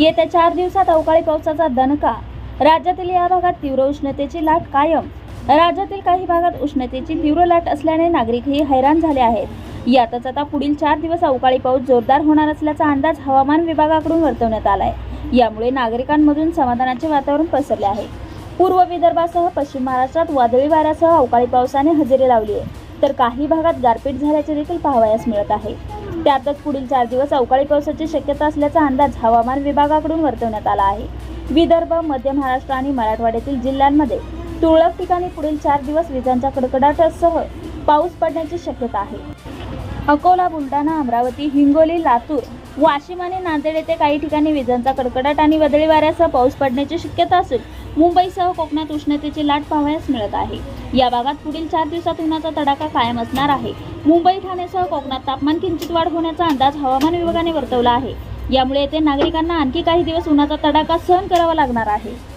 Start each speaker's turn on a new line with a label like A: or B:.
A: येत्या चार दिवसात अवकाळी पावसाचा दणका. राज्यातील या भागात तीव्र उष्णतेची लाट कायम. राज्यातील काही भागात उष्णतेची तीव्र लाट असल्याने नागरिकही हैराण झाले आहेत. यातच आता पुढील चार दिवस अवकाळी पाऊस जोरदार होणार असल्याचा अंदाज हवामान विभागाकडून वर्तवण्यात आलाय. यामुळे नागरिकांमधून समाधानाचे वातावरण पसरले आहे. पूर्व विदर्भासह पश्चिम महाराष्ट्रात वादळी वाऱ्यासह अवकाळी पावसाने हजेरी लावली आहे. तर काही भागात गारपीट झाल्याचे देखील पाहावयास मिळत आहे. त्यातच पुढील चार दिवस अवकाळी पावसाची शक्यता असल्याचा अंदाज हवामान विभागाकडून वर्तवण्यात आला आहे. विदर्भ मध्य महाराष्ट्र आणि मराठवाड्यातील जिल्ह्यांमध्ये तुरळक ठिकाणी पुढील चार दिवस विजांच्या कडकडाटासह पाऊस पडण्याची शक्यता आहे. अकोला बुलढाणा अमरावती हिंगोली लातूर वाशिम आणि नांदेड येथे काही ठिकाणी विजांचा कडकडाट आणि वदळी वाऱ्यासह पाऊस पडण्याची शक्यता असून मुंबईसह कोकणात उष्णतेची लाट पाहावयास मिळत आहे. या भागात पुढील चार दिवसात उन्हाचा तडाखा कायम असणार आहे. मुंबई ठाणेसह कोकणात तापमान किंचित वाढ होण्याचा अंदाज हवामान विभागाने वर्तवला आहे. यामुळे येथे नागरिकांना आणखी काही दिवस उन्हाचा तडाखा सहन करावा लागणार आहे.